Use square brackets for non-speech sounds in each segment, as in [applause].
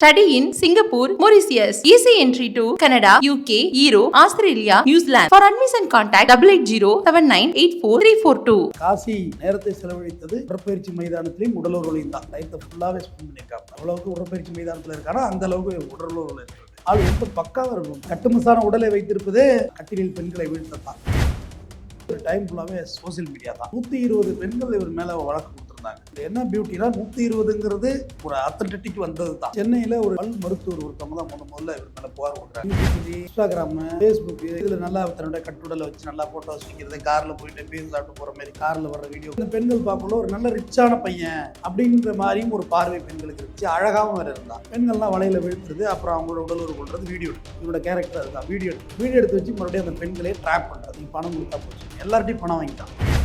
Study in Singapore Mauritius easy entry to Canada UK Euro Australia New Zealand for admission contact double eight zero seven nine eight four three four two Kashi நேரத்தை செலவழித்தது உடற்பயிற்சி மைதானத்திலையும் உடலுறவுலையும் தான். டைத்தை ஃபுல்லாகவே spend பண்ணியிருக்காங்க. அவ்வளவுக்கு உடற்பயிற்சி மைதானத்தில் இருக்கானா அந்த அளவுக்கு உடலுறவுல இருக்கிறது ஆள் ரொம்ப பக்காவாக இருக்கும் கட்டுமசான உடலை வைத்திருப்பதே கட்டிலில் பெண்களை வீழ்த்தத்தான். ஒரு டைம் ஃபுல்லாகவே சோசியல் மீடியா தான். நூற்றி இருபது பெண்கள் இவர் மேலே வழக்கு கொடுத்துருந்தாங்க என்ன பியூட்டினா நூற்றி இருபதுங்கிறது ஒரு அத்தட்டிக்கு வந்தது தான் சென்னையில் ஒரு பல் மருத்துவர் ஒருத்தவங்க தான் முத முதல்ல இவர் மேலே புகார் கொடுக்குறாங்க இன்ஸ்டாகிராம் ஃபேஸ்புக் இதில் நல்லா தன்னுடைய கட்டுடலை வச்சு நல்லா ஃபோட்டோஸ் வைக்கிறது காரில் போயிட்டு பீஸ் சாப்பிட்டு போகிற மாதிரி காரில் வர்ற வீடியோ இந்த பெண்கள் பார்க்கல ஒரு நல்ல ரிச்சான பையன் அப்படின்ற மாதிரியும் ஒரு பார்வை பெண்களுக்கு இருந்துச்சு. அழகாகவும் வேறு இருந்தா பெண்கள்லாம் வலையில விழுத்துறது அப்புறம் அவங்களோட உடல் ஒரு கொள்றது வீடியோ எடுத்து இவரோட கேரக்டர் அதுதான் வீடியோ எடுத்து வீடியோ எடுத்து வச்சு மறுபடியும் அந்த பெண்களே ட்ராப் பண்ணுறது பணம் கொடுத்தா போச்சு. எல்லார்ட்டையும் பணம் வாங்கிட்டான்.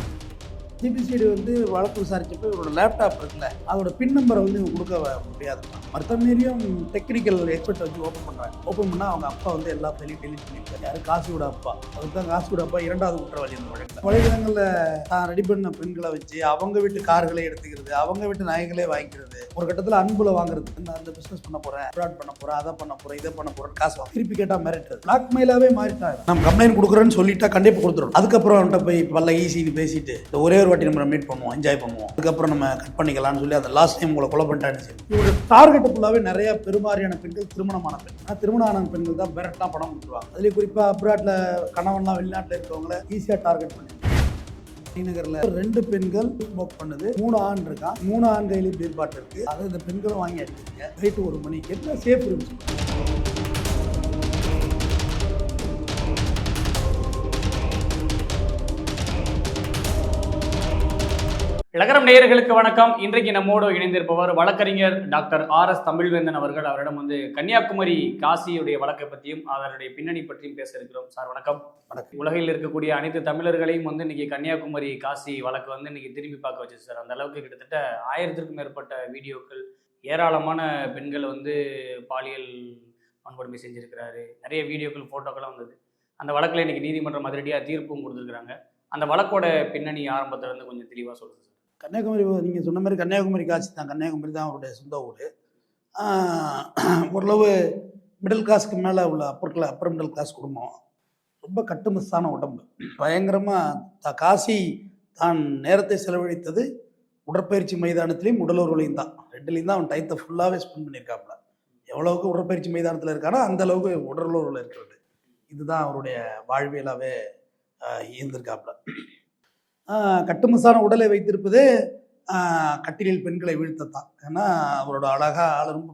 சிபிசிடி வந்து வழக்கு விசாரிச்சப்போ இவரோட லேப்டாப் இருக்குல்ல அதோட பின் நம்பரை வந்து இவங்க கொடுக்க முடியாது. மற்ற மீறியும் டெக்னிக்கல் எக்ஸ்பர்ட் வச்சு ஓப்பன் பண்ணுறாங்க ஓப்பன் பண்ணால் அவங்க அப்பா வந்து எல்லா பதிலையும் டெலிட் பண்ணியிருக்காரு காசு காசியோட அப்பா. அதுக்கு தான் காசியோட அப்பா இரண்டாவது குற்றவாளி அந்த வழக்கில். வலைதளங்களில் தான் ரெடி பண்ண பெண்களை வச்சு அவங்க வீட்டு கார்களே எடுத்துக்கிறது அவங்க வீட்டு நாய்களே வாங்கிக்கிறது ஒரு கட்டத்தில் அன்புல வாங்குறது. நான் அந்த பிஸ்னஸ் பண்ண போகிறேன் ஃப்ராட் பண்ண போகிறேன் அதை பண்ண போகிறேன் இதை பண்ண போகிறேன் காசு வாங்க. திருப்பி கேட்டால் மிரட்டுறது. பிளாக்மெயிலாகவே மாறிட்டாங்க நம்ம கம்ப்ளைண்ட் கொடுக்குறேன்னு சொல்லிட்டா கண்டிப்பாக கொடுத்துரும் அதுக்கப்புறம் அவன்கிட்ட போய் பல்ல ஈஸின்னு பேசிட்டு ஒரே ஒரு வாட்டி நம்ம மீட் பண்ணுவோம் என்ஜாய் பண்ணுவோம். அதுக்கப்புறம் நம்ம கட் பண்ணிக்கலாம்னு சொல்லி அந்த லாஸ்ட் டைம் உங்களை கொலை பண்ணிட்டான்னு சொல்லி இவரோட டார்கெட் ஃபுல்லாகவே நிறைய பெருமாறியான பெண்கள் திருமணமான பெண். ஆனால் திருமணமான ஆன பெண்கள் தான் பெரட்டாக பணம் கொடுத்துருவாங்க அதுலேயும் குறிப்பாக அப்ராட்டில் கணவன்லாம் வெளிநாட்டில் இருக்கவங்கள ஈஸியாக டார்கெட் பண்ணி ஸ்ரீநகரில் ரெண்டு பெண்கள் ஸ்மோக் பண்ணுது. மூணு ஆண் இருக்கான் மூணு ஆண் கையிலேயும் பீர் இருக்குது அதை இந்த பெண்களும் வாங்கி அடிக்கிறீங்க நைட்டு ஒரு மணிக்கு. என்ன சேஃப் இருந்துச்சு இலகரம் நேயர்களுக்கு வணக்கம். இன்றைக்கு நம்மோடு இணைந்திருப்பவர் வழக்கறிஞர் டாக்டர் ஆர் எஸ் தமிழ்வேந்தன் அவர்கள். அவரிடம் வந்து கன்னியாகுமரி காசியுடைய வழக்கை பற்றியும் அதனுடைய பின்னணி பற்றியும் பேச இருக்கிறோம். சார் வணக்கம். வணக்கம். உலகில் இருக்கக்கூடிய அனைத்து தமிழர்களையும் வந்து இன்னைக்கு கன்னியாகுமரி காசி வழக்கு வந்து இன்னைக்கு திரும்பி பார்க்க வச்சு சார். அந்த அளவுக்கு கிட்டத்தட்ட ஆயிரத்திற்கும் மேற்பட்ட வீடியோக்கள் ஏராளமான பெண்கள் வந்து பாலியல் வன்கொடுமை செஞ்சிருக்கிறாரு. நிறைய வீடியோக்கள் ஃபோட்டோக்கெல்லாம் வந்தது. அந்த வழக்கில் இன்னைக்கு நீதிமன்றம் அதிரடியாக தீர்ப்பும் கொடுத்துருக்காங்க அந்த வழக்கோட பின்னணி ஆரம்பத்துல இருந்து கொஞ்சம் தெளிவாக சொல்லுங்க சார். கன்னியாகுமரி நீங்கள் சொன்ன மாதிரி கன்னியாகுமரி காட்சி தான். கன்னியாகுமரி தான் அவருடைய சொந்த ஊர். ஓரளவு மிடில் கிளாஸ்க்கு மேலே உள்ள அப்பர் கிளா அப்பர் மிடில் கிளாஸ் குடும்பம். ரொம்ப கட்டுமஸ்தான உடம்பு. பயங்கரமாக காசி தான் நேரத்தை செலவழித்தது உடற்பயிற்சி மைதானத்துலேயும் உடலூர்களையும் தான். ரெண்டுலேயும் தான் அவன் டைத்தை ஃபுல்லாகவே ஸ்பெண்ட் பண்ணியிருக்காப்புல எவ்வளவுக்கு உடற்பயிற்சி மைதானத்தில் இருக்கானோ அந்த அளவுக்கு உடலுறவில் இருக்கிறது. இதுதான் அவருடைய வாழ்வியலாகவே இருந்திருக்காப்புல. கட்டுமசான உடலை வைத்திருப்பதே கட்டிலில் பெண்களை வீழ்த்தத்தான். ஏன்னா அவரோட அழகா ஆள் ரொம்ப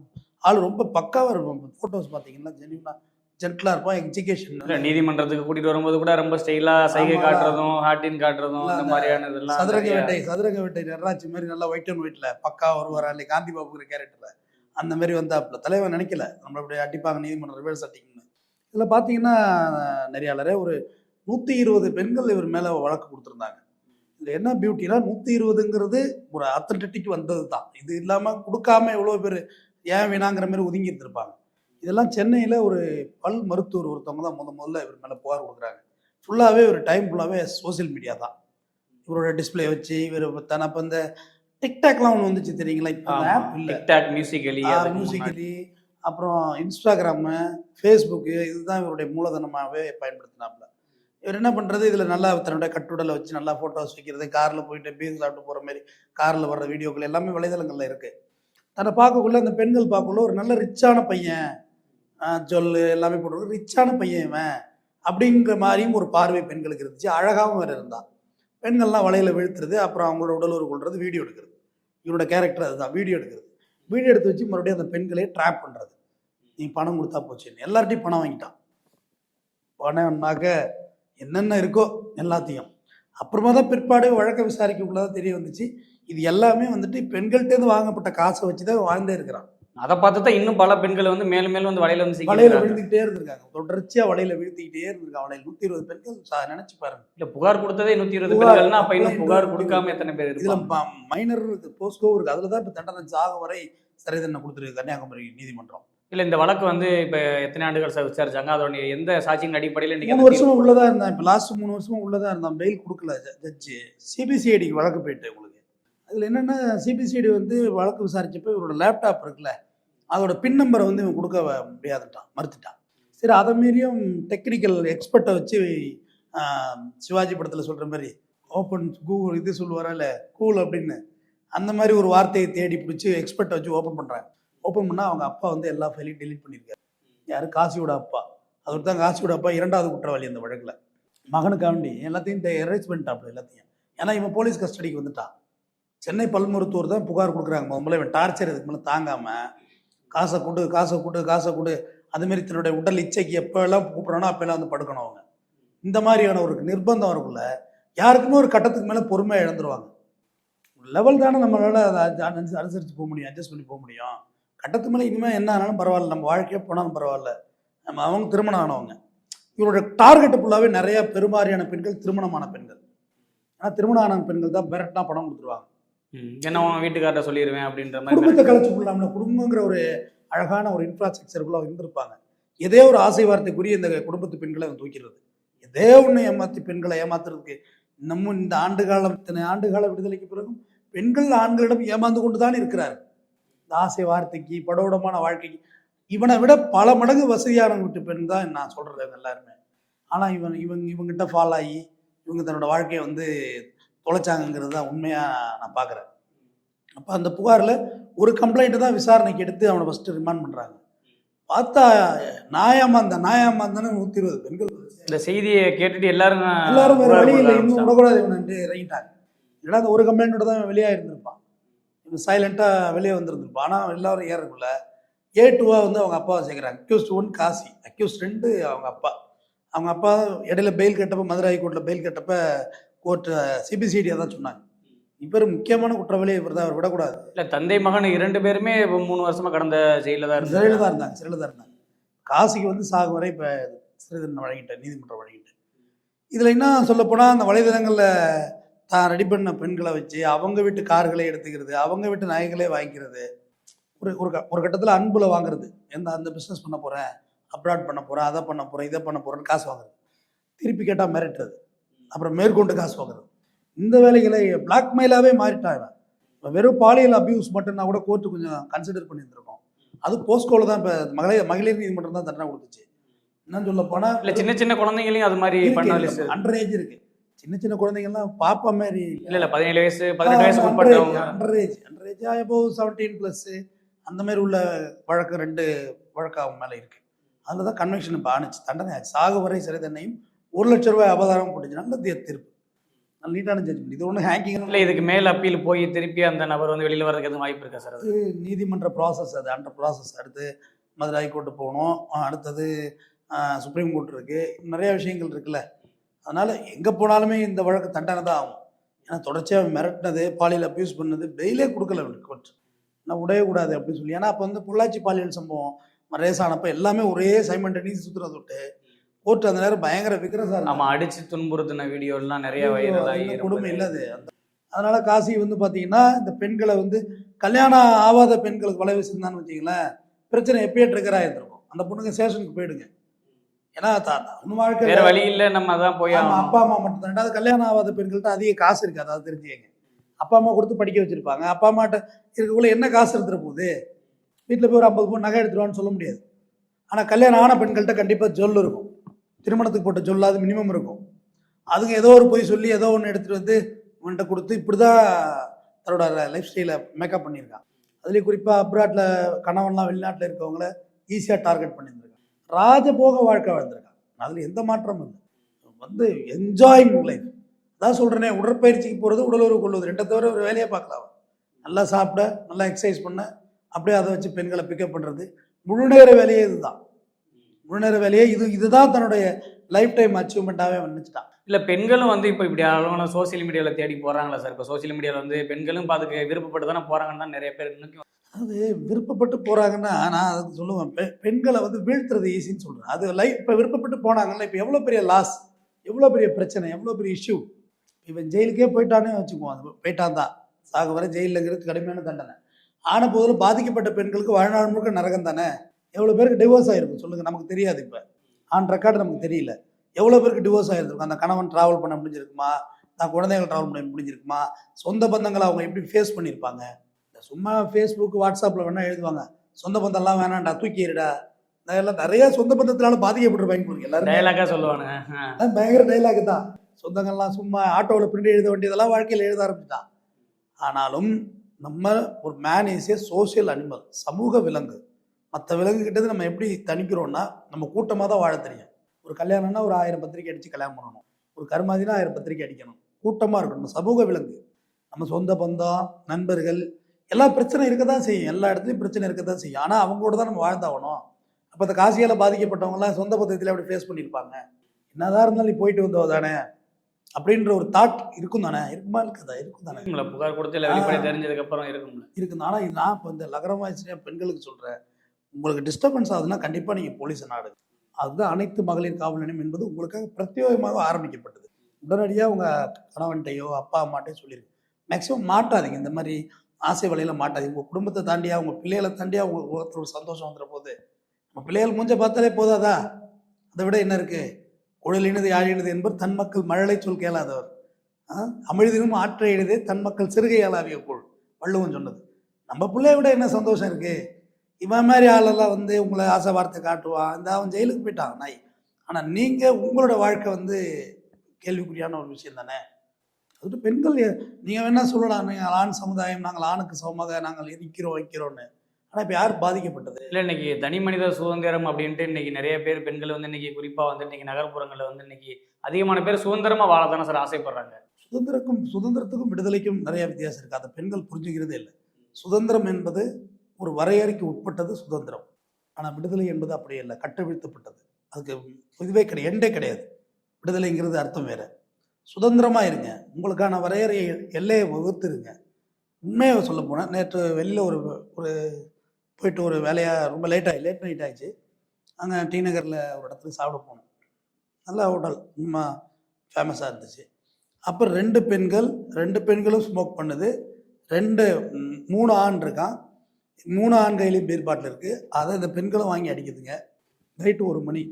ஆள் ரொம்ப பக்காவாக இருக்கும் ஃபோட்டோஸ் பார்த்தீங்கன்னா ஜென்யூனா ஜென்டலாக இருப்பான். இல்ல எஜுகேஷன் நீதிமன்றத்துக்கு கூட்டிட்டு வரும்போது கூட ரொம்ப ஸ்டைலா சைகை. காட்டுறதும் ஹார்டின் காட்டுறதும் இல்ல, அந்த மாதிரியான இதெல்லாம் சதுரங்க வேட்டை சதுரங்க வேட்டை நடராஜ் மாதிரி நல்லா ஒயிட் அண்ட் ஒயிட்ல பக்கா வருவாரா இல்லை காந்தி பாபுங்கிற கேரக்டர்ல அந்த மாதிரி வந்தாப்புல. தலைவன் நினைக்கல. நம்மள இப்படி அடிப்பாங்க நீதிமன்றம் ரிவர்ஸ் அட்டிங்கன்னு இதில் பார்த்தீங்கன்னா நெறியாளரே ஒரு நூற்றி இருபது பெண்கள் இவர் மேலே வழக்கு கொடுத்துருந்தாங்க. இதில் என்ன பியூட்டினா நூற்றி இருபதுங்கிறது ஒரு அத்தன்டிக் வந்தது தான் இது இல்லாமல் கொடுக்காம எவ்வளோ பேர் ஏன் வேணாங்கிற மாதிரி ஒதுங்கி இருந்திருப்பாங்க இதெல்லாம் சென்னையில் ஒரு பல் மருத்துவர் ஒருத்தவங்க தான் முத முதல்ல இவர் மேலே புகார் கொடுக்குறாங்க. ஃபுல்லாகவே ஒரு டைம் ஃபுல்லாகவே சோஷியல் மீடியா தான். இவரோட டிஸ்ப்ளே வச்சு இவர் தானே அப்போ இந்த டிக்டாக்லாம் ஒன்று வந்துச்சு தெரியுங்களா? இப்போ. ஆப் இல்லை. டிக்டாக் மியூசிக்கலி மியூசிக்கலி அப்புறம் இன்ஸ்டாகிராமு ஃபேஸ்புக்கு இதுதான் இவருடைய மூலதனமாகவே பயன்படுத்தினாப்புல. இவர் என்ன பண்ணுறது இதில் நல்லா தன்னுடைய கட்டுடலை வச்சு நல்லா ஃபோட்டோஸ் வைக்கிறது காரில் போயிட்டு பீஸ் சாப்பிட்டு போகிற மாதிரி காரில் வர்ற வீடியோக்கள் எல்லாமே வலைதளங்களில் இருக்குது தன்னை பார்க்கக்குள்ள அந்த பெண்கள் பார்க்கக்குள்ள ஒரு நல்ல ரிச்சான பையன் சொல் எல்லாமே போட்டு ரிச்சான பையன் இவன் அப்படிங்கிற மாதிரியும் ஒரு பார்வை பெண்களுக்கு இருந்துச்சு. அழகாகவும் வேறு இருந்தான். பெண்கள்லாம் வலையில் வீழ்த்துறது அப்புறம் அவங்களோட உடல் உறவு வீடியோ எடுக்கிறது. இவரோட கேரக்டர் அதுதான் வீடியோ எடுக்கிறது. வீடியோ எடுத்து வச்சு மறுபடியும் அந்த பெண்களே ட்ராப் பண்ணுறது நீ பணம் கொடுத்தா போச்சுன்னு எல்லார்ட்டையும் பணம் வாங்கிட்டான். பணம்னாக்க என்னென்ன இருக்கோ எல்லாத்தையும். அப்புறமா தான் பிற்பாடு வழக்க விசாரிக்கக்குள்ள தான் தெரிய வந்துச்சு. இது எல்லாமே வந்துட்டு பெண்கள்கிட்டேருந்து வாங்கப்பட்ட காசை வச்சு தான் வாழ்ந்தே இருக்கிறான். அதை பார்த்து தான் இன்னும் பல பெண்கள் வந்து மேலும் மேலும் வந்து வலையில வந்து வலையில. விழுந்துக்கிட்டே இருந்திருக்காங்க. தொடர்ச்சியா வலையில வீழ்த்திக்கிட்டே இருந்திருக்காங்க. வலையில நூத்தி இருபது பெண்கள் நினைச்சு பாருங்க. இல்ல புகார் கொடுத்ததே நூத்தி இருபது பெண்கள்னா அப்ப இன்னும் புகார் கொடுக்காம எத்தனை பேர் இதுல மைனர் போஸ்கோ இருக்கு. அதுல தான் இப்ப தண்டனை சாக வரை சிறை தண்டனை கொடுத்துருக்கு கன்னியாகுமரி நீதிமன்றம். இல்ல இந்த வழக்கு வந்து இப்ப எத்தனை ஆண்டுகள் சார் விசாரிச்சாங்க? அதோட எந்த சாட்சியின் அடிப்படையில் இன்னைக்கு மூணு வருஷமா உள்ளதா இருந்தான் இப்ப லாஸ்ட் மூணு வருஷமா உள்ளதா இருந்தான் பெயில் கொடுக்கல ஜட்ஜு சிபிசிஐடிக்கு வழக்கு போயிட்டு உங்களுக்கு. அதுல என்னன்னா சிபிசிஐடி வந்து வழக்கு விசாரிச்சப்ப இவரோட லேப்டாப் இருக்குல்ல அதோட பின் நம்பரை வந்து இவன் கொடுக்க முடியாதுட்டான் மறுத்துட்டான். சரி அதை மீறியும் டெக்னிக்கல் எக்ஸ்பர்ட்டை வச்சு சிவாஜி படத்தில் சொல்கிற மாதிரி ஓப்பன் கூகுள் இது சொல்லுவாரல்ல கூல் அப்படின்னு அந்த மாதிரி ஒரு வார்த்தையை தேடி பிடிச்சி எக்ஸ்பர்ட்டை வச்சு ஓப்பன் பண்ணுறாங்க ஓப்பன் பண்ணால் அவங்க அப்பா வந்து எல்லா ஃபைலையும் டெலிட் பண்ணியிருக்காரு யார்? காசியோட அப்பா. அவர் தான் காசியோட அப்பா இரண்டாவது குற்றவாளி அந்த வழக்கில். மகனுக்காண்டி எல்லாத்தையும் எரேஜ் பண்ணிட்டாப்ல எல்லாத்தையும். ஏன்னா இவன் போலீஸ் கஸ்டடிக்கு வந்துட்டான். சென்னை பல் மருத்துவர் தான் புகார் கொடுக்குறாங்க. முதல்ல இவன் டார்ச்சர் இதுக்கு மேலே தாங்காமல் காசை கொடு காசை கொடு காசை கொடு. அதுமாரி தன்னுடைய உடல் இச்சைக்கு எப்போ எல்லாம் கூப்பிட்றானோ அப்போல்லாம் வந்து படுக்கணும் அவங்க. இந்த மாதிரியான ஒரு நிர்பந்தம் வரக்குள்ள யாருக்குமே ஒரு கட்டத்துக்கு மேலே பொறுமையாக இழந்துருவாங்க. லெவல் தானே நம்மளால் அதை அனுசரித்து போக முடியும் அட்ஜஸ்ட் பண்ணி போக முடியும். கட்டத்துக்கு மேலே இனிமேல் என்ன ஆனாலும் பரவாயில்ல. நம்ம வாழ்க்கையே போனாலும் பரவாயில்ல. நம்ம அவங்க திருமணம் ஆனவங்க. இவரோட டார்கெட் ஃபுல்லாகவே நிறைய பெருமாறியான பெண்கள் திருமணமான பெண்கள். ஆனால் திருமணம் ஆன பெண்கள் தான் பெரட்னா பணம் கொடுத்துருவாங்க. என்ன வீட்டுக்கார்ட்ட சொல்லிடுவேன் அப்படின்ற மாதிரி குடும்பத்தை கலைச்சு கொள்ளாமல் குடும்பங்கிற ஒரு அழகான ஒரு இன்ஃப்ராஸ்ட்ரக்சருக்குள்ள இருந்திருப்பாங்க எதே ஒரு ஆசை வார்த்தைக்குரிய இந்த குடும்பத்து பெண்களை அவன் தூக்கிறது எதே ஒன்று ஏமாத்தி பெண்களை ஏமாத்துறதுக்கு இன்னமும் இந்த ஆண்டு காலம் இத்தனை ஆண்டு கால விடுதலைக்கு பிறகும் பெண்கள் ஆண்களிடம் ஏமாந்து கொண்டு தான் இருக்கிறார் இந்த ஆசை வார்த்தைக்கு படோடமான வாழ்க்கைக்கு இவனை விட பல மடங்கு வசதியான வீட்டு பெண் தான் நான் சொல்றது இவங்க எல்லாருமே. ஆனால் இவன் இவங்க இவங்கிட்ட ஃபால் ஆகி இவங்க தன்னோட வாழ்க்கையை வந்து தொலைச்சாங்கங்கிறது தான் உண்மையாக நான் பார்க்குறேன் அப்போ அந்த புகாரில் ஒரு கம்ப்ளைண்ட்டு தான் விசாரணைக்கு எடுத்து அவனை ஃபஸ்ட்டு ரிமாண்ட் பண்ணுறாங்க பார்த்தா நாயாமாந்த நாயாமாந்தானே நூற்றி இருபது பெண்கள். இந்த செய்தியை கேட்டுட்டு எல்லாரும் எல்லாரும் வேறு புகார் வழி போட இல்லை இன்னும். விடக்கூடாது இவன் இறங்கிட்டாங்க இல்லைன்னா அந்த ஒரு கம்ப்ளைண்ட்டோட தான் வெளியாக இருந்திருப்பான் சைலண்ட்டாக வெளியே வந்திருந்திருப்பான் ஆனால் எல்லாரும் ஏறக்குள்ள ஏ டூவாக வந்து அவங்க அப்பாவை சேர்க்குறாங்க. Accused one Kasi. அக்யூஸ்ட் ரெண்டு அவங்க அப்பா. அவங்க அப்பா இடையில பெயில் கட்டப்ப மதுரை ஹைகோர்ட்டில் பெயில் கட்டப்ப கோர்ட்டு சிபிசிடியாக தான் சொன்னாங்க. இவர் முக்கியமான குற்றவாளி இவர் தான் அவர் விடக்கூடாது. இல்ல தந்தை மகன் இரண்டு பேருமே இப்ப மூணு வருஷமா கடந்த ஜெயில தான் சிறையில் இருந்தாங்க தான் இருந்தாங்க சிறையில் தான் இருந்தாங்க. காசிக்கு வந்து சாகு வரை இப்போ சிறை தண்டனை வழங்கிட்டேன் நீதிமன்றம் வழங்கிட்டேன் இதில் என்ன சொல்லப்போனால் அந்த வலைதளங்களில் தான் ரெடி பண்ண பெண்களை வச்சு அவங்க வீட்டு கார்களை எடுத்துக்கிறது அவங்க வீட்டு நகைகளே வாங்கிக்கிறது. ஒரு ஒரு ஒரு கட்டத்தில் அன்புல வாங்குறது. எந்த அந்த பிஸ்னஸ் பண்ண போகிறேன் அப்ராட் பண்ண போகிறேன் அதை பண்ண போகிறேன் இதை பண்ண போகிறேன்னு காசு வாங்குறது. திருப்பி கேட்டால் மிரட்டுறது. அப்புறம் மேற்கொண்டு காசு வாங்குறது. இந்த வேலைகளை பிளாக்மெயிலாகவே மாறிட்டான் இவன். இப்ப வெறும் பாலியல் அபியூஸ் மட்டும்னா கூட கோர்ட்டு கொஞ்சம் கன்சிடர் பண்ணியிருந்திருக்கோம். அது போஸ்கோவில் தான் இப்போ மகளிர் மகளிர் நீதிமன்றம் தான் தண்டனை கொடுத்துச்சு. என்னன்னு சொல்ல போனால் இல்ல சின்ன சின்ன குழந்தைங்களையும் அது மாதிரி பண்ண அண்டர் ஏஜ் இருக்கு. சின்ன சின்ன குழந்தைங்கள்லாம் பாப்பா மாதிரி இல்ல. இல்ல பதினேழு வயசு பதினெட்டு வயசுக்கு உட்பட்டவங்க under age under age above seventeen plus அந்த மாதிரி உள்ள வழக்கு ரெண்டு வழக்கு அவங்க மேலே இருக்கு. அதில் தான் கன்வென்ஷன் இப்போ ஆணுச்சு. தண்டனை ஆச்சு. சாகு வரை சிறை தண்டையும் ஒரு லட்ச ரூபாய் அபதாரம் போட்டுச்சு நல்ல தீ- தீர்ப்பு. நல்ல நீட்டான ஜட்ஜ்மெண்ட் இது ஒன்றும் ஹேக்கிங் இல்ல இதுக்கு மேல் அப்பீல் போய் திருப்பி அந்த நபர் வந்து வெளியில வர்றதுக்கு எதுவும் வாய்ப்பு இருக்கா சார் அது நீதிமன்ற ப்ராசஸ் அது அண்டர் ப்ராசஸ் அடுத்து மதுரை ஹைகோர்ட்டு போகணும். அடுத்தது சுப்ரீம் கோர்ட் இருக்குது நிறைய விஷயங்கள் இருக்குல்ல. அதனால் எங்கே போனாலுமே இந்த வழக்கு தண்டனை தான் ஆகும். ஏன்னா தொடர்ச்சியாக மிரட்டினது பாலியல் அப்யூஸ் பண்ணது பெயிலே கொடுக்கல கோர்ட் நான் உடைய கூடாது அப்படின்னு சொல்லி. ஏன்னா அப்போ வந்து பொள்ளாச்சி பாலியல் சம்பவம் ரேஸ் ஆனப்போ எல்லாமே ஒரே சைமண்டனீஸ் சுற்றுறத விட்டு கோர்ட் அந்த நேரம் பயங்கர விக்ரஸாக ஆமா அடிச்சு துன்புறுத்தின வீடியோ எல்லாம் நிறைய வைரல் ஆகி கொடுமை இல்லாது அந்த அதனால காசி வந்து பார்த்தீங்கன்னா இந்த பெண்களை வந்து கல்யாணம் ஆகாத பெண்களுக்கு வலை வீசிருந்தான்னு வச்சிங்களேன் பிரச்சனை எப்பயே ட்ரிகர் ஆகிருக்கும் அந்த பொண்ணுங்க ஸ்டேஷனுக்கு போயிடுங்க. ஏன்னா அவங்க வாழ்க்கை வேற வழி இல்ல நம்ம தான் போய். அப்பா அம்மா மட்டும் தான். ரெண்டாவது கல்யாணம் ஆகாத பெண்கள்ட்ட அதிக காசு இருக்காது அதை தெரிஞ்சுக்கங்க. அப்பா அம்மா கொடுத்து படிக்க வச்சிருப்பாங்க. அப்பா அம்மாட்ட இருக்கக்குள்ள என்ன காசு எடுத்துற போகுது? வீட்டில் போய் ஒரு ஐம்பது பவுன் நகை எடுத்துருவான்னு சொல்ல முடியாது. ஆனால் கல்யாணம் ஆன பெண்கள்கிட்ட கண்டிப்பாக ஜொல் இருக்கும். திருமணத்துக்கு போட்ட ஜொல்லாது மினிமம் இருக்கும். அதுங்க ஏதோ ஒரு போய் சொல்லி ஏதோ ஒன்று எடுத்துகிட்டு வந்து இவன்கிட்ட கொடுத்து இப்படி தான் தன்னோட லைஃப் ஸ்டைலை மேக்கப் பண்ணியிருக்கான். அதுலேயும் குறிப்பாக அப்ராட்டில் கணவன்லாம் வெளிநாட்டில் இருக்கவங்கள ஈஸியாக டார்கெட் பண்ணியிருந்திருக்காங்க ராஜபோக வாழ்க்கை வாழ்ந்திருக்காங்க அதில் எந்த மாற்றமும் இல்லை. வந்து என்ஜாயிங் லைஃப் அதான் சொல்கிறேனே உடற்பயிற்சிக்கு போகிறது உடல் உறவு கொள்வது. ரெண்டை தவிர ஒரு வேலையை பார்க்கலாம் நல்லா சாப்பிட நல்லா எக்ஸசைஸ் பண்ண அப்படியே அதை வச்சு பெண்களை பிக்கப் பண்ணுறது முழு நேர வேலையே இதுதான். முழு நேர வேலையே இது இதுதான் தன்னுடைய லைஃப் டைம் அச்சீவ்மெண்ட்டாகவே நினச்சிட்டான். இல்லை பெண்களும் வந்து இப்போ இப்படி அளவான சோசியல் மீடியாவில் தேடி போகிறாங்களா சார் இப்போ சோசியல் மீடியாவில் வந்து பெண்களும் இப்போ அதுக்கு விருப்பப்பட்டு தானே போகிறாங்கன்னு தான் நிறைய பேர் இன்னைக்கும் அது விருப்பப்பட்டு போகிறாங்கன்னா நான் அதுக்கு சொல்லுவேன் பெ பெண்களை வந்து வீழ்த்துறது ஈஸின்னு சொல்கிறேன் அது லைஃப் இப்போ விருப்பப்பட்டு போனாங்கன்னா இப்போ எவ்வளோ பெரிய லாஸ் எவ்வளோ பெரிய பிரச்சனை எவ்வளோ பெரிய இஷ்யூ இவன் ஜெயிலுக்கே போயிட்டானே வச்சுக்குவோம் அது போயிட்டான் தான். சாக வரை ஜெயிலுங்கிறது கடுமையான தண்டனை. ஆன போதிலும் பாதிக்கப்பட்ட பெண்களுக்கு வாழ்நாள் முழுக்க நரகம் தானே? எவ்வளோ பேருக்கு டிவோர்ஸ் ஆகிருக்கும் சொல்லுங்கள் நமக்கு தெரியாது இப்போ. ஆன் ரெக்கார்டு நமக்கு தெரியல. எவ்வளோ பேருக்கு டிவோர்ஸ் ஆகிருக்கும் அந்த கணவன் ட்ராவல் பண்ண முடிஞ்சிருக்குமா? தான் குழந்தைகள் ட்ராவல் பண்ண முடிஞ்சிருக்குமா? சொந்த பந்தங்களை அவங்க எப்படி ஃபேஸ் பண்ணியிருப்பாங்க? சும்மா ஃபேஸ்புக் வாட்ஸ்அப்பில் வேணால் எழுதுவாங்க. சொந்த பந்தம்லாம் வேணாம்டா தூக்கி எறிடா இதெல்லாம் நிறைய சொந்த பந்தத்தினால பாதிக்கப்பட்டிருப்பாங்க எல்லாரும். ஆ. அதான் பயங்கர டைலாக் தான். சொந்தங்கள்லாம் சும்மா ஆட்டோவில் பிரிண்ட் எழுத வேண்டியதெல்லாம் வாழ்க்கையில் எழுத ஆரம்பிச்சுட்டான் ஆனாலும் நம்ம ஒரு man is a social animal சமூக விலங்கு. மற்ற விலங்கு கிட்டது நம்ம எப்படி தணிக்கிறோம்னா நம்ம கூட்டமாக தான் வாழ தெரியும். ஒரு கல்யாணம்னா ஒரு ஆயிரம் பத்திரிக்கை அடித்து கல்யாணம் பண்ணணும். ஒரு கருமாதினா ஆயிரம் பத்திரிக்கை அடிக்கணும். கூட்டமாக இருக்கணும். நம்ம சமூக விலங்கு. நம்ம சொந்த பந்தம் நண்பர்கள் எல்லா பிரச்சனை இருக்க தான் செய்யும். எல்லா இடத்துலையும் பிரச்சனை இருக்க தான் செய்யும். ஆனால் அவங்களோட தான் நம்ம வாழ்ந்தாகணும். அப்போ இந்த காசியால் பாதிக்கப்பட்டவங்கலாம் சொந்த பந்தத்தில் அப்படி ஃபேஸ் பண்ணியிருப்பாங்க. என்னதான் இருந்தாலும் நீ போயிட்டு வந்தவ தானே? அப்படின்ற ஒரு தாட் இருக்கும் தானே? இருக்குமா? இருக்காதா? இருக்கும் தானே? புகார் கொடுத்து வெளிப்படை தெரிஞ்சதுக்கு அப்புறம் இருக்கும்ல. இருக்குது ஆனால் நான் இப்போ இந்த லகரமாச்சு பெண்களுக்கு சொல்கிறேன் உங்களுக்கு டிஸ்டர்பன்ஸ் ஆகுதுன்னா கண்டிப்பாக நீங்கள் போலீஸை நாடு அதுதான் அனைத்து மகளிர் காவல் நிலையம் என்பது உங்களுக்காக பிரத்யேகமாக ஆரம்பிக்கப்பட்டது. உடனடியாக உங்கள் கணவன்கிட்டையோ அப்பா அம்மாட்டையோ சொல்லியிருக்கு மேக்ஸிமம் மாட்டாதீங்க. இந்த மாதிரி ஆசை வலையில் மாட்டாது. உங்கள் குடும்பத்தை தாண்டியா உங்கள் பிள்ளைகளை தாண்டியா உங்களுக்கு ஒருத்தர் சந்தோஷம் வந்துட போகுது நம்ம பிள்ளைகள் மூஞ்ச பார்த்தாலே போதாதா? அதை விட என்ன இருக்குது குழலினது யாழினது என்பர் தன் மக்கள் மழலை சொல் கேளாதவர். ஆ? அமிழ்தினும் ஆற்ற எழுதே தன் மக்கள் சிறுகை ஆளாவிய கூழ். வள்ளுவன் சொன்னது. நம்ம பிள்ளைய விட என்ன சந்தோஷம் இருக்குது இவன் மாதிரி ஆளெல்லாம் வந்து உங்களை ஆசை வார்த்தை காட்டுவான் இந்த அவன் ஜெயிலுக்கு போயிட்டான் நாய். ஆனால் நீங்கள் உங்களோட வாழ்க்கை வந்து கேள்விக்குறியான ஒரு விஷயம் தானே? அது பெண்கள் நீங்கள் வேணா சொல்லலாம். நீங்கள் ஆண் சமுதாயம் நாங்கள் ஆணுக்கு சமமாக நாங்கள் நிற்கிறோம் வைக்கிறோன்னு ஆனால் இப்போ யார் பாதிக்கப்பட்டது? இல்லை இன்னைக்கு தனி மனித சுதந்திரம் அப்படின்ட்டு இன்னைக்கு நிறைய பேர் பெண்கள் வந்து இன்னைக்கு குறிப்பா வந்து இன்னைக்கு நகர்ப்புறங்களில் வந்து இன்னைக்கு அதிகமான பேர் சுதந்திரமா வாழ தானே சார் ஆசைப்படுறாங்க. சுதந்திரக்கும் சுதந்திரத்துக்கும் விடுதலைக்கும் நிறைய வித்தியாசம் இருக்குது அதை பெண்கள் புரிஞ்சுக்கிறதே இல்லை. சுதந்திரம் என்பது ஒரு வரையறைக்கு உட்பட்டது சுதந்திரம். ஆனால் விடுதலை என்பது அப்படியே இல்லை. கட்டவிழ்த்தப்பட்டது. அதுக்கு இதுவே கிடையாது. எண்டே கிடையாது. விடுதலைங்கிறது அர்த்தம் வேற. சுதந்திரமா இருங்க உங்களுக்கான வரையறை எல்லையை வகுத்துருங்க. உண்மையை சொல்ல போனால் நேற்று வெளியில் ஒரு ஒரு போயிட்டு ஒரு வேலையாக ரொம்ப லேட்டாகி லேட் நைட் ஆயிடுச்சு. அங்கே டி நகரில் ஒரு இடத்துக்கு சாப்பிட போனோம். நல்ல ஹோட்டல் ரொம்ப ஃபேமஸாக இருந்துச்சு. அப்போ ரெண்டு பெண்கள் ரெண்டு பெண்களும் ஸ்மோக் பண்ணுது. ரெண்டு மூணு ஆண் இருக்கான். மூணு ஆண் கையிலையும் பீர் பாட்டில் இருக்குது அதை இந்த பெண்களும் வாங்கி அடிக்குதுங்க. நைட்டு ஒரு மணி.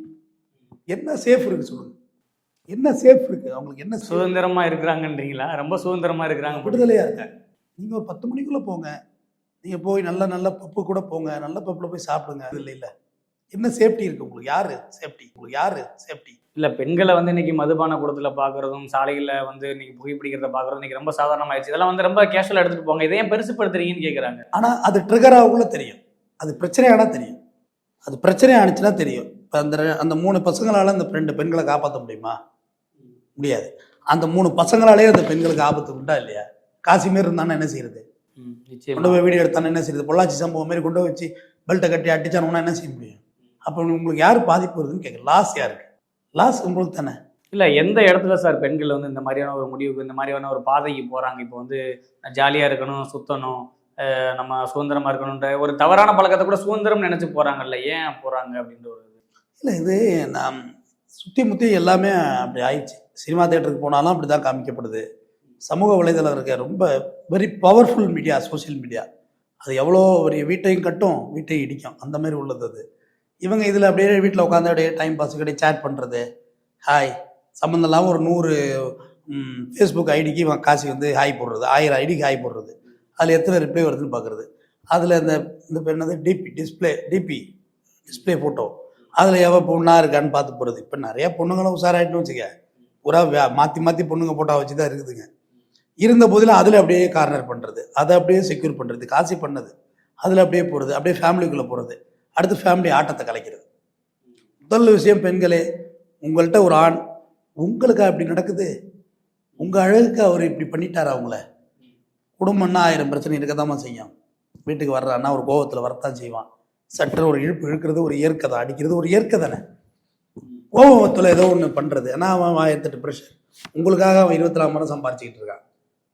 என்ன சேஃப் இருக்குது சொல்லுங்கள் என்ன சேஃப் இருக்குது அவங்களுக்கு என்ன safe? சுதந்திரமா இருக்கிறாங்கன்றீங்களா? ரொம்ப சுதந்திரமா இருக்கிறாங்க விடுதலையாக இருக்காங்க. நீங்கள் ஒரு பத்து மணிக்குள்ளே போங்க. நீங்கள் போய் நல்ல நல்ல பப்பு கூட போங்க. நல்ல பப்பில் போய் சாப்பிடுங்க. இல்லை இல்லை. என்ன சேஃப்டி இருக்குது உங்களுக்கு? யார் சேஃப்டி உங்களுக்கு யார் சேஃப்டி இல்ல பெண்களை வந்து இன்னைக்கு மதுபான கூடத்துல பாக்குறதும் சாலைகள்ல வந்து இன்னைக்கு புகைப்பிடிக்கிறத பாக்குறதும் இன்னைக்கு ரொம்ப சாதாரணமாயிடுச்சு. இதெல்லாம் வந்து ரொம்ப கேஷுவலா எடுத்துட்டு போங்க. இதை ஏன் பெருசுப்படுத்துறீங்கன்னு கேக்குறாங்க. ஆனால் அது ட்ரிகர் ஆகக்குள்ள தெரியும். அது பிரச்சனையானா தெரியும். அது பிரச்சனை ஆனிச்சுன்னா தெரியும். இப்போ அந்த அந்த மூணு பசங்களால் அந்த ரெண்டு பெண்களை காப்பாற்ற முடியுமா? முடியாது. அந்த மூணு பசங்களாலே அந்த பெண்களுக்கு ஆபத்து உண்டா இல்லையா? காசிமீர் இருந்தானே என்ன செய்யறது கொண்டு போய் வீடியோ எடுத்தானே என்ன செய்யறது பொள்ளாச்சி சம்பவம் மாதிரி கொண்டு போய் வச்சு பெல்ட்டை கட்டி அடிச்சானுன்னா என்ன செய்ய முடியும்? அப்போ உங்களுக்கு யார் பாதிப்பு வருதுன்னு கேட்க லாஸ் யாருக்கு? லாஸ் உங்களுக்கு தானே. இல்ல எந்த இடத்துல சார் பெண்கள் வந்து இந்த மாதிரியான ஒரு முடிவுக்கு இந்த மாதிரியான ஒரு பாதைக்கு போறாங்க? இப்போ வந்து ஜாலியா இருக்கணும் சுத்தணும் நம்ம சுதந்திரமா இருக்கணுன்ற ஒரு தவறான பழக்கத்தை கூட சுதந்திரம் நினைச்சு போறாங்கல்ல. ஏன் போறாங்க அப்படின்ற ஒரு. இல்லை இது நாம் சுற்றி முற்றி எல்லாமே அப்படி ஆயிடுச்சு. சினிமா தேட்டருக்கு போனாலும் அப்படி தான் காமிக்கப்படுது. சமூக வலைதளம் இருக்க ரொம்ப very powerful media social media அது எவ்வளோ ஒரு வீட்டையும் கட்டும் வீட்டையும் இடிக்கும். அந்த மாதிரி உள்ளது அது. இவங்க இதில் அப்படியே வீட்டில் உட்காந்து அப்படியே டைம் பாஸுக்கு அப்படியே சேட் பண்ணுறது ஹாய் சம்மந்தம் இல்லாமல் ஒரு நூறு ஃபேஸ்புக் ஐடிக்கு இவன் காசு வந்து ஹாய் போடுறது. ஆயிரம் ஐடிக்கு ஹாய் போடுறது. அதில் எத்தனை ரிப்ளை வருதுன்னு பார்க்குறது அதில் இந்த இந்த பேர் என்னது? DP display DP display photo அதில் எவ்வளோ பொண்ணாக இருக்கான்னு பார்த்து போகிறது இப்போ நிறைய பொண்ணுங்களும் உஷாராயிட்டுன்னு வச்சுக்க பூரா மாற்றி மாற்றி பொண்ணுங்க போட்டா வச்சு தான் இருக்குதுங்க. இருந்த போதில் அதில் அப்படியே கார்னர் பண்ணுறது அதை அப்படியே செக்யூர் பண்ணுறது காசி பண்ணது. அதில் அப்படியே போகிறது அப்படியே ஃபேமிலிக்குள்ளே போகிறது அடுத்து ஃபேமிலி ஆட்டத்தை கலைக்கிறது. முதல் விஷயம் பெண்களே உங்கள்கிட்ட ஒரு ஆண் உங்களுக்கு இப்படி நடக்குது? உங்கள் அழகுக்கு அவர் இப்படி பண்ணிட்டாரா அவங்கள குடும்பம்னா ஆயிரம் பிரச்சனை இருக்கதாம்மா செய்யும். வீட்டுக்கு வர்றான்னா ஒரு கோவத்தில் வரத்தான் செய்வான். சற்று ஒரு இழுப்பு இழுக்கிறது ஒரு இயற்கை தான் அடிக்கிறது ஒரு இயற்கை தானே? கோபத்தில் ஏதோ ஒன்று பண்ணுறது ஏன்னா அவன் ஆயிரத்தெட்டு ப்ரெஷர் உங்களுக்காக அவன் இருபத்தி நாலு மணி சம்பாரிச்சிக்கிட்டு இருக்கான்.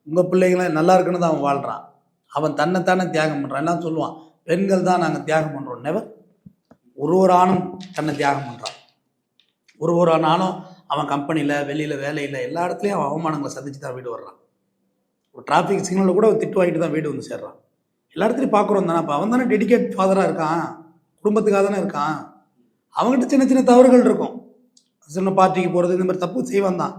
உங்கள் பிள்ளைங்களாம் நல்லா இருக்குன்னு தான் அவன் வாழ்கிறான் அவன் தன்னைத்தானே தியாகம் பண்ணுறான் என்ன சொல்லுவான் பெண்கள் தான் நாங்கள் தியாகம் பண்ணுறோம் நெவர் ஒரு ஒரு ஆணும் தன்னை தியாகம் பண்ணுறான் ஒரு ஒரு ஆணும் அவன் கம்பெனியில் வெளியில் வேலையில் எல்லா இடத்துலையும் அவன் அவமானங்களை சந்திச்சு தான் வீடு வர்றான். ஒரு டிராஃபிக் சிக்னலில் கூட திட்டு வாங்கிட்டு தான் வீடு வந்து சேர்றான். எல்லா இடத்துலையும் பார்க்குறோம் தானே அப்போ. அவன் தானே டெடிக்கேட் ஃபாதராக இருக்கான். குடும்பத்துக்காக தானே இருக்கான். அவங்ககிட்ட சின்ன சின்ன தவறுகள் இருக்கும். சின்ன பார்ட்டிக்கு போகிறது இந்த மாதிரி தப்பு செய்வான் தான்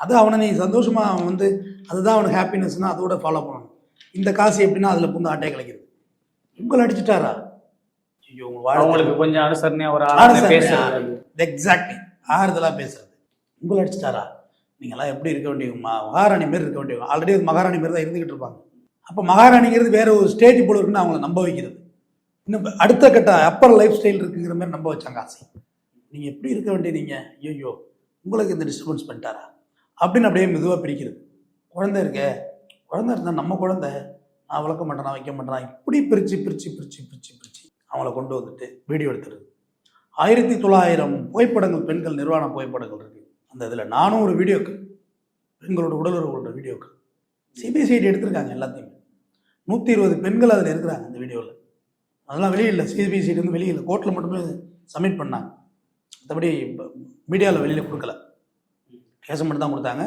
அது அவனை நீ சந்தோஷமாக அவன் வந்து அதுதான் அவனுக்கு ஹாப்பினஸ்னால் அதோட ஃபாலோ பண்ணணும். இந்த காசு எப்படின்னா அதில் புந்து ஆட்டையை கலைக்கிறது. உங்களை அடிச்சிட்டாரா? ஐயோ உங்க வாழ அவங்களுக்கு கொஞ்சம் அனுசரணையா ஒரு பேசுறது. எக்ஸாக்ட்லி ஆறுதலாக பேசுறது. உங்களை அடிச்சிட்டாரா? நீங்களாம் எப்படி இருக்க வேண்டியவங்க மகாராணி மாரி இருக்க வேண்டியவங்க ஆல்ரெடி மகாராணி மாரி தான் இருந்துகிட்டு இருப்பாங்க. அப்போ மகாராணிங்கிறது வேற ஒரு ஸ்டேஜ் போல இருக்குன்னு அவங்கள நம்ப வைக்கிறது. இன்னும் அடுத்த கட்ட அப்பர் லைஃப் ஸ்டைல் இருக்குங்கிற மாதிரி நம்ப வச்சாங்க ஆசை. நீங்கள் எப்படி இருக்க வேண்டிய நீங்கள் ஐயோ உங்களுக்கு இந்த டிஸ்டர்பன்ஸ் பண்ணிட்டாரா? அப்படின்னு அப்படியே மெதுவாக பிரிக்கிறது. குழந்தை இருக்கே குழந்தை இருந்தால் நம்ம குழந்தை. நான் வளர்க்க மாட்டேன் நான் வைக்க மாட்டேன். இப்படி பிரித்து பிரித்து பிரித்து பிரித்து பிரித்து அவங்கள கொண்டு வந்துட்டு வீடியோ எடுத்துருது ஆயிரத்தி தொள்ளாயிரம் புகைப்படங்கள் பெண்கள் நிர்வாண புகைப்படங்கள் இருக்குது அந்த இதில் நானும் ஒரு வீடியோக்கு பெண்களோட உடலுறவுகளோட வீடியோக்கு சிபிசிஐடி எடுத்திருக்காங்க எல்லாத்தையுமே. நூற்றி இருபது பெண்கள் அதில் இருக்கிறாங்க அந்த வீடியோவில் அதெல்லாம் வெளியில் சிபிசிஐடி வந்து வெளியில் கோர்ட்டில் மட்டுமே சப்மிட் பண்ணாங்க. மற்றபடி மீடியாவில் வெளியில் கொடுக்கல. கேஸ் மட்டும் தான் கொடுத்தாங்க.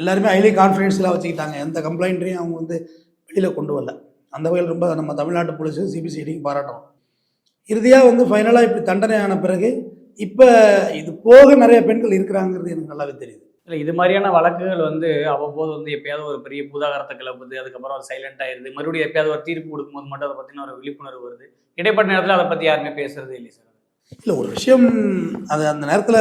எல்லாருமே ஹைலி கான்ஃபிடென்ஸ்லாம் வச்சுக்கிட்டாங்க. எந்த கம்ப்ளைண்ட்டையும் அவங்க வந்து வெளியில் கொண்டு வரல. அந்த வகையில் ரொம்ப நம்ம தமிழ்நாட்டு போலீஸு சிபிசிடிக்கு பாராட்டணும் இறுதியாக வந்து ஃபைனலாக இப்படி தண்டனை ஆன பிறகு இப்போ இது போக நிறைய பெண்கள் இருக்கிறாங்கிறது எனக்கு நல்லாவே தெரியுது. இல்லை இது மாதிரியான வழக்குகள் வந்து அவ்வப்போது வந்து எப்பயாவது ஒரு பெரிய பூதாகரத்தை கிளப்புது அதுக்கப்புறம் அது சைலண்ட் ஆயிடுது மறுபடியும் எப்பயாவது ஒரு தீர்ப்பு கொடுக்கும்போது மட்டும் அதை பற்றின ஒரு விழிப்புணர்வு வருது. இடைப்பட்ட நேரத்தில் அதை பற்றி யாருமே பேசுறது இல்லை சார். இல்லை ஒரு விஷயம் அது அந்த நேரத்தில்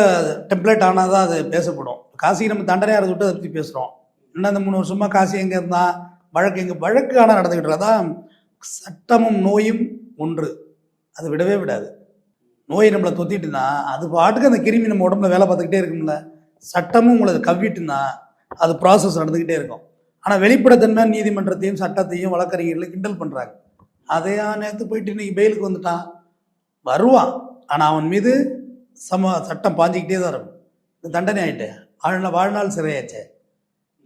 டெம்ப்ளேட் ஆனால் தான் அது பேசப்படும். காசி நம்ம தண்டனையாக விட்டு அதை பற்றி பேசுகிறோம் இன்னும் அந்த மூணு வருஷமாக காசி எங்கே இருந்தான் வழக்கு எங்கே வழக்கு ஆனால் நடந்துக்கிட்டு தான் சட்டமும் நோயும் ஒன்று. அது விடவே விடாது. நோயை நம்மளை தொத்திட்டுனா அது பாட்டுக்கு அந்த கிருமி நம்ம உடம்புல வேலை பார்த்துக்கிட்டே இருக்கும்ல. சட்டமும் உங்களை கவ்விட்டுனா அது ப்ராசஸ் நடந்துக்கிட்டே இருக்கும். ஆனால் வெளிப்படைத்தன்மை நீதிமன்றத்தையும் சட்டத்தையும் வழக்கறிஞர்களை கிண்டல் பண்ணுறாங்க அதையா நேற்று போயிட்டு இன்னைக்கு பெயிலுக்கு வந்துட்டான்? வருவான். ஆனால் அவன் மீது சம சட்டம் பாஞ்சிக்கிட்டே தான் இருக்கும். இந்த தண்டனை ஆயிட்டு வாழ்நாள் வாழ்நாள் சிறையாச்சே.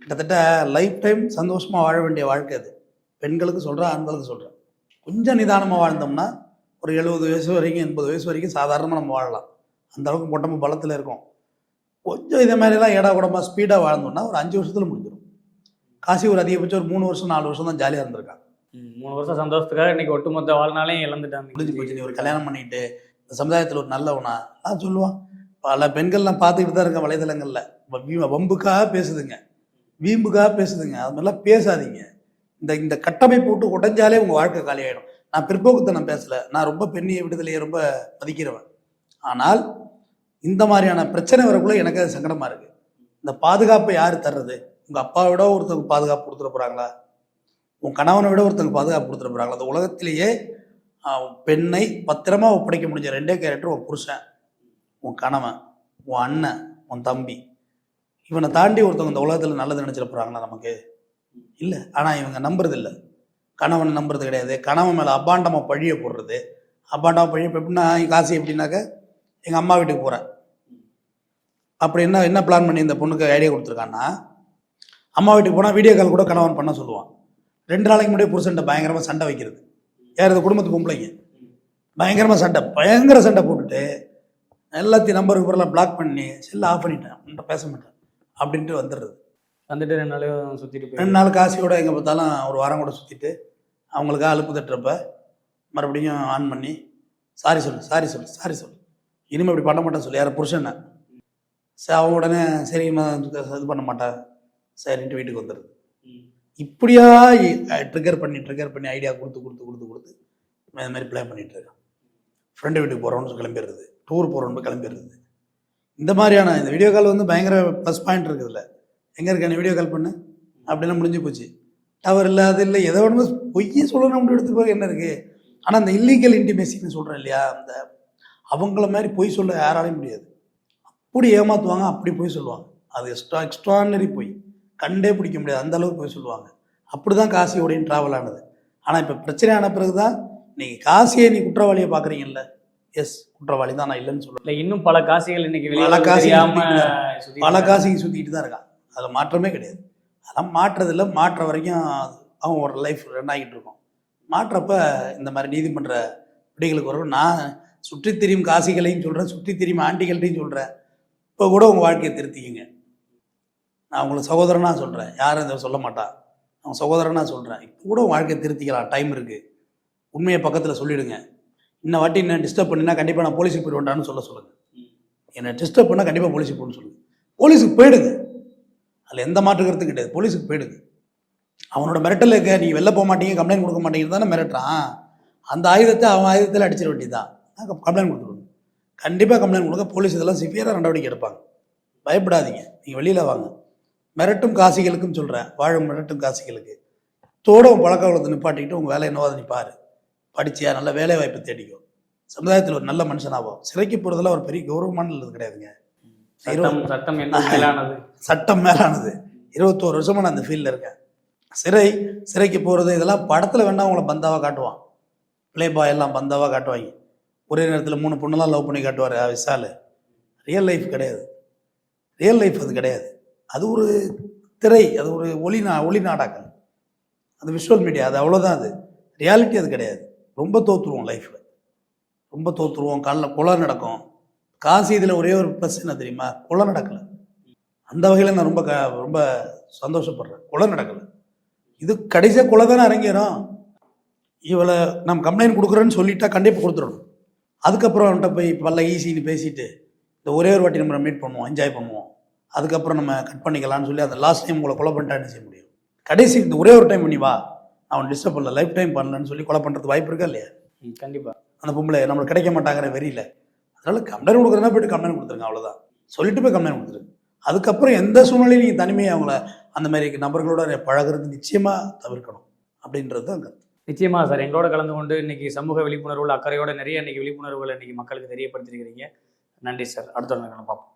கிட்டத்தட்ட லைஃப் டைம் சந்தோஷமாக வாழ வேண்டிய வாழ்க்கை அது. பெண்களுக்கு சொல்கிறேன் ஆண்களுக்கு சொல்கிறேன் கொஞ்சம் நிதானமாக வாழ்ந்தோம்னா ஒரு எழுபது வயசு வரைக்கும் எண்பது வயசு வரைக்கும் சாதாரணமாக நம்ம வாழலாம். அந்த அளவுக்கு உடம்பு பலத்தில் இருக்கும். கொஞ்சம் இதே மாதிரிலாம் ஏடா கூடமாக ஸ்பீடாக வாழ்ந்தோம்னா ஒரு அஞ்சு வருஷத்தில் முடிஞ்சிடும் காசி ஒரு அதிகபட்சம் ஒரு மூணு வருஷம் நாலு வருஷம் தான் ஜாலியாக இருந்திருக்கான் மூணு வருஷம் சந்தோஷத்துக்காக இன்னைக்கு ஒட்டுமொத்த வாழ்நாளையும் இழந்துட்டாங்க. முடிஞ்சு போச்சு நீ ஒரு கல்யாணம் பண்ணிட்டு சமுதாயத்தில் ஒரு நல்லவனா? நான் சொல்லுவான். பல பெண்கள்லாம் பார்த்துக்கிட்டு தான் இருக்கேன் வலைதளங்களில். வம்புக்காக பேசுதுங்க. வீம்புக்காக பேசுதுங்க. அது மாதிரிலாம் பேசாதீங்க. இந்த இந்த கட்டமைப்பு போட்டு உடைஞ்சாலே உங்கள் வாழ்க்கை காலியாயிடும். நான் பிற்போக்குத்தனம் பேசலை. நான் ரொம்ப பெண்ணிய விடுதலையை ரொம்ப மதிக்கிறவன். ஆனால் இந்த மாதிரியான பிரச்சனை வரக்குள்ள எனக்கு அது சங்கடமாக இருக்குது இந்த பாதுகாப்பை யார் தர்றது? உங்கள் அப்பாவோட ஒருத்தவங்க பாதுகாப்பு கொடுத்துட போகிறாங்களா உன் கணவனை விட ஒருத்தவங்க பாதுகாப்பு கொடுத்துட போகிறாங்களா அந்த உலகத்திலேயே பெண்ணை பத்திரமா ஒப்படைக்க முடிஞ்ச ரெண்டே கேரக்டர் உன் புருஷன் உன் கணவன் உன் அண்ணன் உன் தம்பி. இவனை தாண்டி ஒருத்தவங்க இந்த உலகத்தில் நல்லது நினச்சிட போகிறாங்களா நமக்கு? இல்லை. ஆனால் இவங்க நம்புறது இல்லை கணவன் நம்புறது கிடையாது. கணவன் மேலே அபாண்டமாக பழிய போடுறது. அபாண்டமாக பழிய இப்போ எப்படின்னா காசு எப்படின்னாக்க எங்கள் அம்மா வீட்டுக்கு போகிறேன் அப்படி என்ன என்ன பிளான் பண்ணி இந்த பொண்ணுக்கு ஐடியா கொடுத்துருக்கான்னா அம்மா வீட்டுக்கு போனால் வீடியோ கால் கூட கணவன் பண்ண சொல்லுவான். ரெண்டு நாளைக்கு முன்னாடியே புருஷன்ட்ட பயங்கரமாக சண்டை வைக்கிறது. யார் இந்த குடும்பத்து பொம்பளைங்க? பயங்கரமாக சண்டை பயங்கர சண்டை போட்டுட்டு எல்லாத்தையும் நம்பருக்கு பிறலாம் பிளாக் பண்ணி செல்லை ஆஃப் பண்ணிட்டேன். உன்கிட்ட பேச மாட்டேன். அப்படின்ட்டு வந்துடுறது. வந்துட்டு ரெண்டு நாளையும் சுற்றிட்டு ரெண்டு நாள் காசியோட எங்கே பார்த்தாலும் ஒரு வாரம் கூட சுற்றிட்டு அவங்களுக்கு அலுப்பு தட்டுறப்ப மறுபடியும் ஆன் பண்ணி சாரி சொல்லு சாரி சொல்லு சாரி சொல்லு. இனிமேல் இப்படி பண்ண மாட்டேன் சொல்லு. யாரை புருஷனை சரி அவன் உடனே சரி இது பண்ண மாட்டேன் சரின்ட்டு வீட்டுக்கு வந்துடுது இப்படியா ட்ரிகர் பண்ணி ட்ரிகர் பண்ணி ஐடியா கொடுத்து கொடுத்து கொடுத்து கொடுத்து இந்த மாதிரி பிளான் பண்ணிகிட்டு இருக்கேன். ஃப்ரெண்டு வீட்டுக்கு போகிறோன்னு கிளம்பிடுறது. டூர் போகிறோன்னு கிளம்பிடுறது. இந்த மாதிரியான இந்த வீடியோ கால் வந்து பயங்கர ப்ளஸ் பாயிண்ட் இருக்குதுல்ல. எங்கே இருக்க வீடியோ கால் பண்ணு? அப்படிலாம் முடிஞ்சு போச்சு. டவர் இல்லை அது இல்லை எதை வேணுமோ பொய்யே சொல்லணும் அப்படி எடுத்து போக என்ன இருக்குது ஆனால் அந்த இல்லீகல் இன்டிமேசின்னு சொல்கிறேன் இல்லையா அந்த அவங்கள மாதிரி பொய் சொல்ல யாராலையும் முடியாது. அப்படி ஏமாற்றுவாங்க அப்படி பொய் சொல்லுவாங்க. அது எக்ஸ்ட்ரா எக்ஸ்ட்ரானரி பொய். கண்டே பிடிக்க முடியாது. அந்த அளவுக்கு பொய் சொல்லுவாங்க. அப்படி தான் காசியோடையும் ட்ராவல் ஆனது. ஆனால் இப்போ பிரச்சனை ஆன பிறகு தான் நீங்கள் காசியை நீ குற்றவாளியை பார்க்குறீங்கல்ல? எஸ் குற்றவாளி தான் நான் இல்லைன்னு சொல்லுவேன் இல்லை இன்னும் பல காசிகள் இன்னைக்கு பல சுத்திட்டு பல காசிக்கு சுற்றிக்கிட்டு தான் இருக்கான் அதில் மாற்றமே கிடையாது. அதெல்லாம் மாற்றுறதில்ல மாற்ற வரைக்கும் அவன் ஒரு லைஃப் ரன் ஆகிட்டு இருக்கும். மாற்றப்ப இந்த மாதிரி நீதிமன்ற பிடிகளுக்கு வரும் நான் சுற்றித் திரியும் காசிகளையும் சொல்கிறேன் சுற்றித் திரியும் ஆண்டிகள்ட்டையும் சொல்கிறேன் இப்போ கூட உங்கள் வாழ்க்கையை திருத்திக்கிங்க. நான் உங்களை சகோதரனாக சொல்கிறேன் யாரும் இதை சொல்ல மாட்டா. அவன் சகோதரனாக சொல்கிறேன் இப்போ கூட வாழ்க்கை வாழ்க்கையை திருத்திக்கலாம். டைம் இருக்குது உண்மையை பக்கத்தில் சொல்லிவிடுங்க இன்ன வாட்டி என்ன டிஸ்டர்ப் பண்ணினா கண்டிப்பாக நான் போலீஸுக்கு போயிடுவேன்டான்னு சொல்ல சொல்லுங்கள் என்னை டிஸ்டர்ப் பண்ணால் கண்டிப்பாக போலீஸுக்கு போகணும்னு சொல்லுங்கள் போலீஸுக்கு போயிடுங்க. அதில் எந்த மாற்று கருத்து கிடையாது. போலீஸுக்கு போயிடுங்க. அவனோட மிரட்டல் இருக்க நீ வெளில போக மாட்டீங்க கம்ப்ளைண்ட் கொடுக்க மாட்டீங்க தானே மிரட்டுறான். அந்த ஆயுதத்தை அவன் ஆயுதத்தில் அடிச்சிட வேண்டியதுதான். கம்ப்ளைண்ட் கொடுத்துருவோம் கண்டிப்பாக கம்ப்ளைண்ட் கொடுக்க போலீஸ் இதெல்லாம் சிவியராக நடவடிக்கை எடுப்பாங்க. பயப்படாதீங்க. நீங்கள் வெளியில் வாங்க. மிரட்டும் காசிகளுக்கும் சொல்கிறேன் வாழும் மிரட்டும் காசிகளுக்கு. தோட உன் பழக்க வளத்தை நிப்பாட்டிக்கிட்டு உங்கள் வேலை என்னவோ அதை நீ பாரு. படிச்சியா? நல்ல வேலை வாய்ப்பு தேடிக்கோ. சமுதாயத்தில் ஒரு நல்ல மனுஷனாகும் சிறைக்கு போகிறதுல ஒரு பெரிய கௌரவமான இது கிடையாதுங்க. சட்டம் மேலானது. [laughs] சட்டம் மேலானது. இருபத்தோரு வருஷமா நான் அந்த ஃபீல்டில் இருக்கேன். சிறை சிறைக்கு போகிறது இதெல்லாம் படத்தில் வேணா உங்களை பந்தாவாக காட்டுவான். ப்ளே பாய் எல்லாம் பந்தாவாக காட்டுவாங்க. ஒரே நேரத்தில் மூணு பொண்ணெல்லாம் லவ் பண்ணி காட்டுவார் விசால். ரியல் லைஃப் கிடையாது. ரியல் லைஃப் அது கிடையாது. அது ஒரு திரை அது ஒரு ஒளி நா ஒளி நாடகம். அது விஷுவல் மீடியா அது அவ்வளோதான் அது. ரியாலிட்டி அது கிடையாது. ரொம்ப தோற்றுருவோம் லைஃப்பில் ரொம்ப தோற்றுருவோம் காலைல கொலை நடக்கும். காசு இதில் ஒரே ஒரு ப்ளஸ் என்ன தெரியுமா? கொலை நடக்கலை. அந்த வகையில் நான் ரொம்ப க ரொம்ப சந்தோஷப்படுறேன். கொலை நடக்கலை. இது கடைசியாக கொலை தானே அரங்கேறும். இவளை நம்ம கம்ப்ளைண்ட் கொடுக்குறேன்னு சொல்லிட்டா கண்டிப்பாக கொடுத்துடணும். அதுக்கப்புறம் அவன்கிட்ட போய் பல்ல ஈஸின்னு பேசிட்டு இந்த ஒரே ஒரு வாட்டி நம்ம மீட் பண்ணுவோம் என்ஜாய் பண்ணுவோம். அதுக்கப்புறம் நம்ம கட் பண்ணிக்கலாம்னு சொல்லி அந்த லாஸ்ட் டைம் உங்களை கொலை பண்ணிட்டா என்ன செய்ய முடியும்? கடைசி இந்த ஒரே ஒரு டைம் பண்ணி வா. அவன் டிஸ்டர்ப் பண்ணல. லைஃப் டைம் பண்ணலன்னு சொல்லி கொலை பண்ணுறதுக்கு வாய்ப்பு இருக்கா இல்லையா? ம், கண்டிப்பா. அந்த பொம்பளை நம்மளுக்கு கிடைக்க மாட்டாங்கிற வெறியில். அதனால கம்ப்ளைண்ட் கொடுக்குறதா போயிட்டு கம்ப்ளைண்ட் கொடுத்துருங்க அவ்வளோதான் சொல்லிட்டு போய் கம்ப்ளைண்ட் கொடுத்துருங்க அதுக்கப்புறம் எந்த சூழ்நிலையும் நீங்கள் தனிமையை அவங்கள அந்த மாதிரி நபர்களோட பழகுறது நிச்சயமாக தவிர்க்கணும். அப்படின்றது தான் கருத்து. நிச்சயமா சார். எங்களோட கலந்து கொண்டு இன்னைக்கு சமூக விழிப்புணர்வுல அக்கறையோட நிறைய இன்னைக்கு விழிப்புணர்வுகளை இன்னைக்கு மக்களுக்கு தெரியப்படுத்திருக்கிறீங்க. நன்றி சார். அடுத்த பார்ப்போம்.